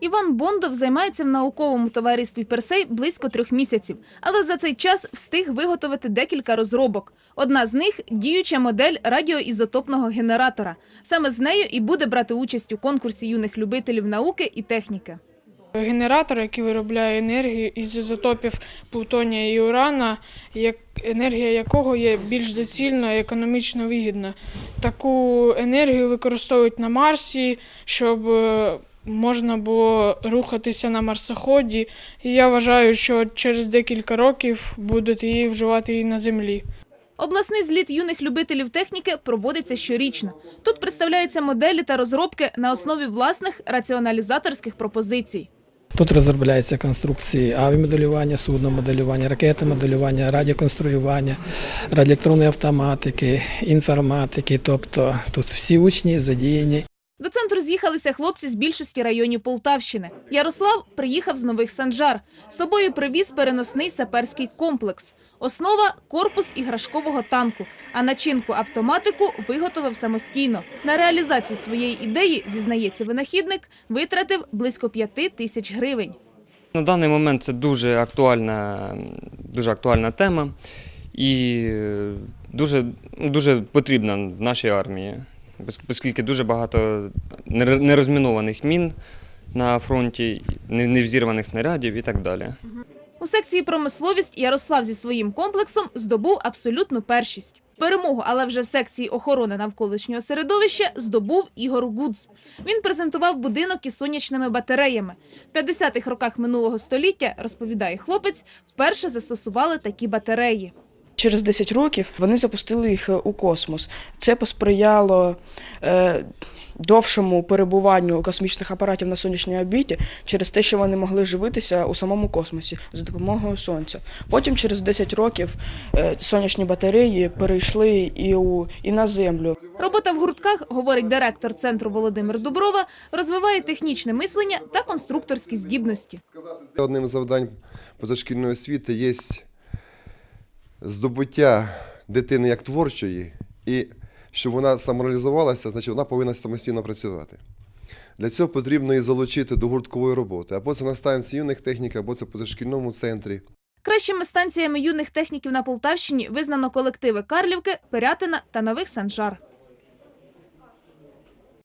Іван Бондов займається в науковому товаристві Персей близько трьох місяців, але за цей час встиг виготовити декілька розробок. Одна з них діюча модель радіоізотопного генератора. Саме з нею і буде брати участь у конкурсі юних любителів науки і техніки. Генератор, який виробляє енергію із ізотопів плутонія і урана, енергія якого є більш доцільна і економічно вигідна. Таку енергію використовують на Марсі, щоб е, можна було рухатися на марсоході. І я вважаю, що через декілька років будуть її вживати і на землі. Обласний зліт юних любителів техніки проводиться щорічно. Тут представляються моделі та розробки на основі власних раціоналізаторських пропозицій. Тут розробляються конструкції авіамоделювання, судномоделювання, ракетомоделювання, радіоконструювання, радіоелектронної автоматики, інформатики. Тобто тут всі учні задіяні. До центру з'їхалися хлопці з більшості районів Полтавщини. Ярослав приїхав з нових санжар. Собою привіз переносний саперський комплекс. Основа корпус іграшкового танку, а начинку автоматику виготовив самостійно. На реалізацію своєї ідеї, зізнається винахідник, витратив близько п'яти тисяч гривень. На даний момент це дуже актуальна, дуже актуальна тема і е, дуже, дуже потрібна в нашій армії, Оскільки- дуже багато неро- нерозмінованих мін на фронті, не- невзірваних снарядів і так далі. У секції промисловість Ярослав зі своїм комплексом здобув абсолютну першість. Перемогу, але вже в секції охорони навколишнього середовища здобув Ігор Гудз. Він презентував будинок із сонячними батареями. В 50-х роках минулого століття, розповідає хлопець, вперше застосували такі батареї. Через 10 років вони запустили їх е, у космос. Це посприяло е, довшому перебуванню космічних апаратів на сонячній орбіті через те, що вони могли живитися у самому космосі за допомогою сонця. Потім, через 10 років, е, сонячні батареї перейшли і, у, і на землю. Робота в гуртках, говорить директор центру Володимир Дуброва, розвиває технічне мислення та конструкторські здібності. Одним з завдань позашкільної освіти є здобуття дитини як творчої, і щоб вона самореалізувалася, значить вона повинна самостійно працювати. Для цього потрібно її залучити до гурткової роботи. Або це на станції юних технік, або це в позашкільному центрі. Кращими станціями юних техніків на Полтавщині визнано колективи Карлівки, Пирятина та Нових Санжар.